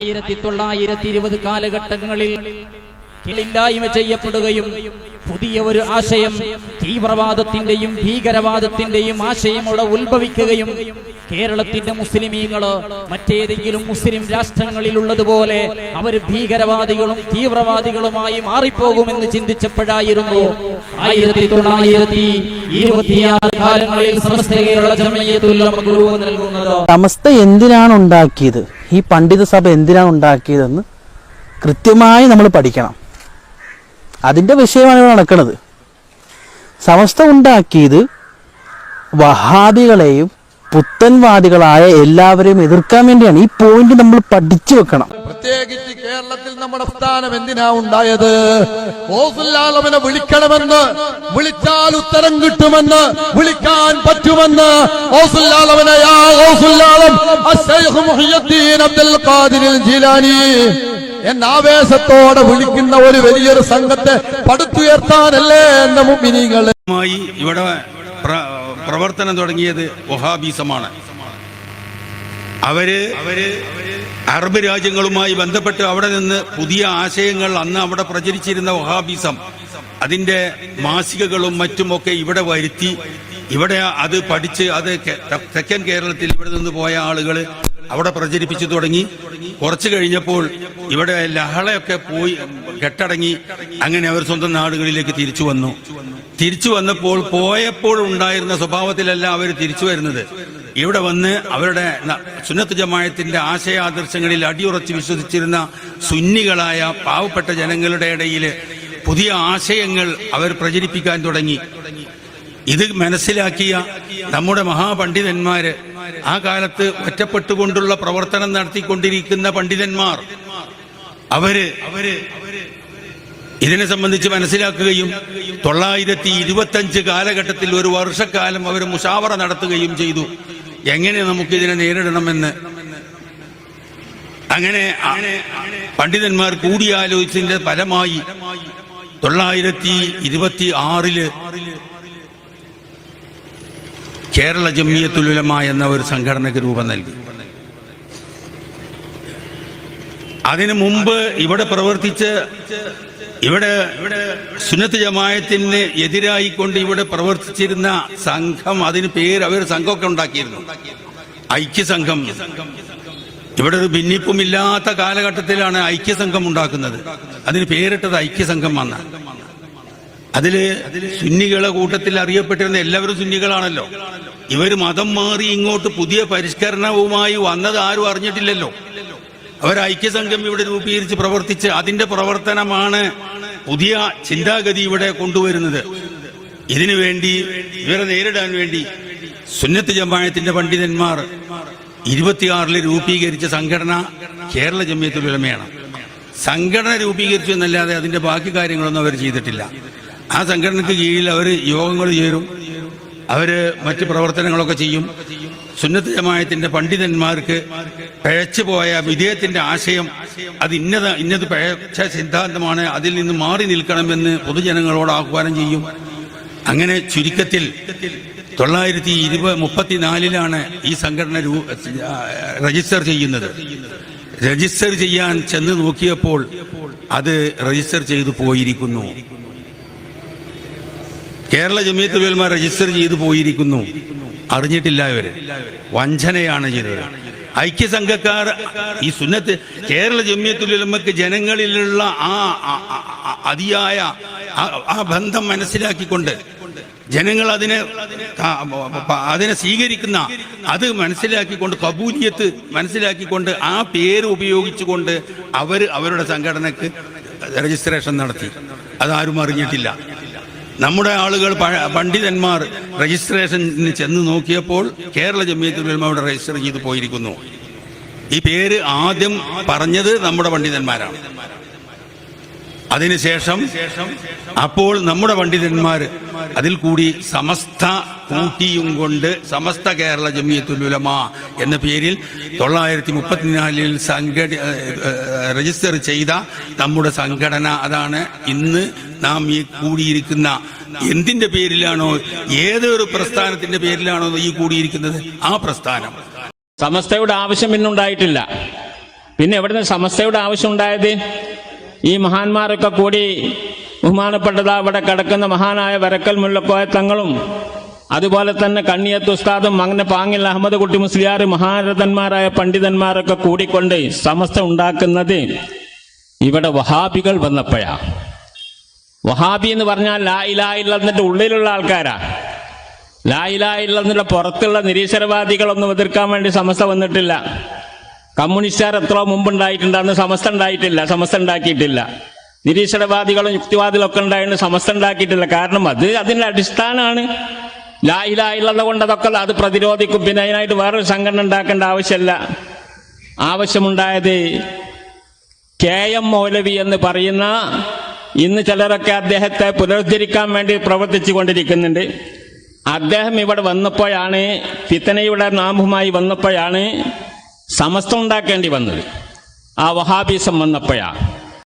ആയിരത്തി തൊള്ളായിരത്തി ഇരുപത് കാലഘട്ടങ്ങളിൽ ഇല്ലായ്മ ചെയ്യപ്പെടുകയും പുതിയ ഒരു ആശയം തീവ്രവാദത്തിന്റെയും ഭീകരവാദത്തിന്റെയും ആശയം ഉത്ഭവിക്കുകയും കേരളത്തിന്റെ മുസ്ലിമീങ്ങൾ മറ്റേതെങ്കിലും മുസ്ലിം രാഷ്ട്രങ്ങളിലുള്ളതുപോലെ അവർ ഭീകരവാദികളും തീവ്രവാദികളുമായി മാറിപ്പോകുമെന്ന് ചിന്തിച്ചപ്പോഴായിരുന്നു ആയിരത്തി തൊള്ളായിരത്തി ഇരുപത്തിയാറ് കാലങ്ങളിൽ സമസ്ത കേരള ജമയത്തുല്ലമ ഗുരു നൽകുന്നത്. സമസ്ത എന്തിനാണ് ഉണ്ടാക്കിയത് ഈ പണ്ഡിത സഭ എന്തിനാണ് ഉണ്ടാക്കിയതെന്ന് കൃത്യമായി നമ്മൾ പഠിക്കണം. അതിന്റെ വിഷയമാണ് ഇവിടെ നടക്കുന്നത്. സമസ്ത ഉണ്ടാക്കിയത് വഹാബികളെയും പുത്തൻവാദികളായ എല്ലാവരെയും എതിർക്കാൻ വേണ്ടിയാണ്. ഈ പോയിന്റ് നമ്മൾ പഠിച്ചു വെക്കണം. പ്രത്യേകിച്ച് കേരളത്തിൽ നമ്മുടെ സ്ഥാനം എന്തിനാ ഉണ്ടായത്? ഓസുല്ലാലമനെ വിളിക്കണമെന്ന് വിളിച്ചാൽ ഉത്തരം കിട്ടുമെന്ന് വിളിക്കാൻ പറ്റുമെന്ന് ഓസുല്ലാലവനെ അബ്ദുൽ ഖാദിർ ജിലാനി എന്ന ആവേശത്തോടെ വിളിക്കുന്ന ഒരു വലിയൊരു സംഘത്തെ പടുത്തുയർത്താനല്ലേ എന്ന മുമ്പിനികളെ ഇവിടെ പ്രവർത്തനം തുടങ്ങിയത് വഹാബീസമാണ്. അവർ അവർ അറബ് രാജ്യങ്ങളുമായി ബന്ധപ്പെട്ട് അവിടെ നിന്ന് പുതിയ ആശയങ്ങൾ അന്ന് അവിടെ പ്രചരിച്ചിരുന്ന വഹാബീസം അതിന്റെ മാസികകളും മറ്റുമൊക്കെ ഇവിടെ വരുത്തി ഇവിടെ അത് പഠിച്ച് അത് തെക്കൻ കേരളത്തിൽ ഇവിടെ നിന്ന് പോയ ആളുകൾ അവിടെ പ്രചരിപ്പിച്ചു തുടങ്ങി. കുറച്ചു കഴിഞ്ഞപ്പോൾ ഇവിടെ ലഹളയൊക്കെ പോയി കെട്ടടങ്ങി. അങ്ങനെ അവർ സ്വന്തം നാടുകളിലേക്ക് തിരിച്ചു വന്നു. തിരിച്ചു വന്നപ്പോൾ പോയപ്പോൾ ഉണ്ടായിരുന്ന സ്വഭാവത്തിലല്ല അവർ തിരിച്ചു വരുന്നത്. ഇവിടെ വന്ന് അവരുടെ സുന്നത്ത് ജമായത്തിന്റെ ആശയാദർശങ്ങളിൽ അടിയുറച്ച് വിശ്വസിച്ചിരുന്ന സുന്നികളായ പാവപ്പെട്ട ജനങ്ങളുടെ ഇടയിൽ പുതിയ ആശയങ്ങൾ അവർ പ്രചരിപ്പിക്കാൻ തുടങ്ങി. ഇത് മനസ്സിലാക്കിയ നമ്മുടെ മഹാപണ്ഡിതന്മാര് ആ കാലത്ത് ഒറ്റപ്പെട്ടുകൊണ്ടുള്ള പ്രവർത്തനം നടത്തിക്കൊണ്ടിരിക്കുന്ന പണ്ഡിതന്മാർ. അവർ അവർ ഇതിനെ സംബന്ധിച്ച് മനസ്സിലാക്കുകയും തൊള്ളായിരത്തി ഇരുപത്തഞ്ച് കാലഘട്ടത്തിൽ ഒരു വർഷക്കാലം അവർ മുഷാവറ നടത്തുകയും ചെയ്തു. എങ്ങനെ നമുക്ക് ഇതിനെ നേരിടണമെന്ന്? അങ്ങനെ പണ്ഡിതന്മാർ കൂടിയാലോചിച്ചതിന്റെ ഫലമായി തൊള്ളായിരത്തി ഇരുപത്തി ആറിൽ കേരള ജമിയത്തുലുലമ എന്ന ഒരു സംഘടനയ്ക്ക് രൂപം നൽകി. അതിനു മുമ്പ് ഇവിടെ പ്രവർത്തിച്ച് ഇവിടെ സുന്നത്ത് ജമായത്തിന് എതിരായിക്കൊണ്ട് ഇവിടെ പ്രവർത്തിച്ചിരുന്ന സംഘം അതിന് പേര് അവർ സംഘമൊക്കെ ഉണ്ടാക്കിയിരുന്നു. ഐക്യസംഘം ഇവിടെ ഒരു ഭിന്നിപ്പുമില്ലാത്ത കാലഘട്ടത്തിലാണ് ഐക്യസംഘം ഉണ്ടാക്കുന്നത്. അതിന് പേരിട്ടത് ഐക്യസംഘം വന്ന അതിൽ സുന്നികളെ കൂട്ടത്തിൽ അറിയപ്പെട്ടിരുന്ന എല്ലാവരും സുന്നികളാണല്ലോ. ഇവർ മതം മാറി ഇങ്ങോട്ട് പുതിയ പരിഷ്കരണവുമായി വന്നത് ആരും അറിഞ്ഞിട്ടില്ലല്ലോ. അവർ ഐക്യസംഘം ഇവിടെ രൂപീകരിച്ച് പ്രവർത്തിച്ച് അതിന്റെ പ്രവർത്തനമാണ് പുതിയ ചിന്താഗതി ഇവിടെ കൊണ്ടുവരുന്നത്. ഇതിനു വേണ്ടി ഇവരെ നേരിടാൻ വേണ്ടി സുന്നത്ത് ജമായത്തിന്റെ പണ്ഡിതന്മാർ ഇരുപത്തിയാറിൽ രൂപീകരിച്ച സംഘടന കേരള ജമ്മിയത്തുലമയാണ് സംഘടന രൂപീകരിച്ചു എന്നല്ലാതെ അതിന്റെ ബാക്കി കാര്യങ്ങളൊന്നും അവർ ചെയ്തിട്ടില്ല. ആ സംഘടനയ്ക്ക് കീഴിൽ അവർ യോഗങ്ങൾ ചേരും. അവർ മറ്റ് പ്രവർത്തനങ്ങളൊക്കെ ചെയ്യും. സുന്നത്ത് ജമായത്തിന്റെ പണ്ഡിതന്മാർക്ക് പിഴച്ചു പോയ വിധേയത്തിന്റെ ആശയം അത് ഇന്നത് ഇന്നത് പിഴച്ച സിദ്ധാന്തമാണ്. അതിൽ നിന്ന് മാറി നിൽക്കണമെന്ന് പൊതുജനങ്ങളോട് ആഹ്വാനം ചെയ്യും. അങ്ങനെ ചുരുക്കത്തിൽ തൊള്ളായിരത്തി ഇരുപത് മുപ്പത്തിനാലിലാണ് ഈ സംഘടന രജിസ്റ്റർ ചെയ്യുന്നത്. രജിസ്റ്റർ ചെയ്യാൻ ചെന്ന് നോക്കിയപ്പോൾ അത് രജിസ്റ്റർ ചെയ്തു പോയിരിക്കുന്നു. കേരള ജമിയത്ത് ഉലമ രജിസ്റ്റർ ചെയ്തു പോയിരിക്കുന്നു. അറിഞ്ഞിട്ടില്ല ഇവർ. വഞ്ചനയാണ് ചെയ്തത്. ഐക്യസംഘക്കാർ ഈ സുന്നത്ത് കേരള ജമ്യത്തുലമക്ക് ജനങ്ങളിലുള്ള ആ അതിയായ ആ ബന്ധം മനസ്സിലാക്കിക്കൊണ്ട് ജനങ്ങൾ അതിനെ അതിനെ സ്വീകരിക്കുന്ന അത് മനസ്സിലാക്കിക്കൊണ്ട് കബൂലിയത്ത് മനസ്സിലാക്കിക്കൊണ്ട് ആ പേര് ഉപയോഗിച്ചുകൊണ്ട് അവർ അവരുടെ സംഘടനക്ക് രജിസ്ട്രേഷൻ നടത്തി. അതാരും അറിഞ്ഞിട്ടില്ല. നമ്മുടെ ആളുകൾ പണ്ഡിതന്മാർ രജിസ്ട്രേഷന് ചെന്ന് നോക്കിയപ്പോൾ കേരള അവിടെ രജിസ്റ്റർ ചെയ്ത് പോയിരിക്കുന്നു. ഈ പേര് ആദ്യം പറഞ്ഞത് നമ്മുടെ പണ്ഡിതന്മാരാണ്. അതിനുശേഷം അപ്പോൾ നമ്മുടെ പണ്ഡിതന്മാർ അതിൽ കൂടി സമസ്ത കൂട്ടിയും കൊണ്ട് സമസ്ത കേരള ജമിയത്തുലുലമ എന്ന പേരിൽ തൊള്ളായിരത്തി മുപ്പത്തിനാലിൽ സംഘടി രജിസ്റ്റർ ചെയ്ത നമ്മുടെ സംഘടന അതാണ് ഇന്ന് നാം ഈ കൂടിയിരിക്കുന്ന. എന്തിന്റെ പേരിലാണോ? ഏതൊരു പ്രസ്ഥാനത്തിന്റെ പേരിലാണോ ഈ കൂടിയിരിക്കുന്നത്? ആ പ്രസ്ഥാനം. സമസ്തയുടെ ആവശ്യം ഇന്നുണ്ടായിട്ടില്ല. പിന്നെ എവിടുന്ന് സമസ്തയുടെ ആവശ്യമുണ്ടായത് ഈ മഹാന്മാരൊക്കെ കൂടി ബഹുമാനപ്പെട്ടതാ അവിടെ കിടക്കുന്ന മഹാനായ വരക്കൽ മുല്ലക്കോയ തങ്ങളും അതുപോലെ തന്നെ കണ്ണിയത്ത് ഉസ്താദും അങ്ങനെ പാങ്ങിൽ അഹമ്മദ് കുട്ടി മുസ്ലിയാർ മഹാരഥന്മാരായ പണ്ഡിതന്മാരൊക്കെ കൂടിക്കൊണ്ട് സമസ്ത ഉണ്ടാക്കുന്നത് ഇവിടെ വഹാബികൾ വന്നപ്പോഴാ. വഹാബി എന്ന് പറഞ്ഞാൽ ലാ ഇലാ ഇല്ലെന്നിട്ട് ഉള്ളിലുള്ള ആൾക്കാരാ. ലാ ഇലാ ഇല്ലെന്നിട്ട് പുറത്തുള്ള നിരീശ്വരവാദികളൊന്നും എതിർക്കാൻ വേണ്ടി സമസ്ത വന്നിട്ടില്ല. കമ്മ്യൂണിസ്റ്റുകാർ എത്രയോ മുമ്പുണ്ടായിട്ടുണ്ട് അന്ന് സമസ്ത ഉണ്ടായിട്ടില്ല സമസ്ത ഉണ്ടാക്കിയിട്ടില്ല നിരീശ്വരവാദികളും യുക്തിവാദികളും ഒക്കെ ഉണ്ടായിരുന്നു സമസ്ത ഉണ്ടാക്കിയിട്ടില്ല കാരണം അത് അതിന്റെ അടിസ്ഥാനമാണ്. ലായിലായുള്ളത് കൊണ്ട് അതൊക്കെ അത് പ്രതിരോധിക്കും. പിന്നെ അതിനായിട്ട് വേറൊരു സംഘടന ഉണ്ടാക്കേണ്ട ആവശ്യമല്ല. ആവശ്യമുണ്ടായത് കെ എം മൗലവി എന്ന് പറയുന്ന ഇന്ന് ചിലരൊക്കെ അദ്ദേഹത്തെ പുനരുദ്ധരിക്കാൻ വേണ്ടി പ്രവർത്തിച്ചു കൊണ്ടിരിക്കുന്നുണ്ട്. അദ്ദേഹം ഇവിടെ വന്നപ്പോഴാണ് ഫിത്തനയുടെ നാമുമായി വന്നപ്പോഴാണ് സമസ്ത ഉണ്ടാക്കേണ്ടി വന്നത്. ആ വഹാബീസം വന്നപ്പോഴാണ്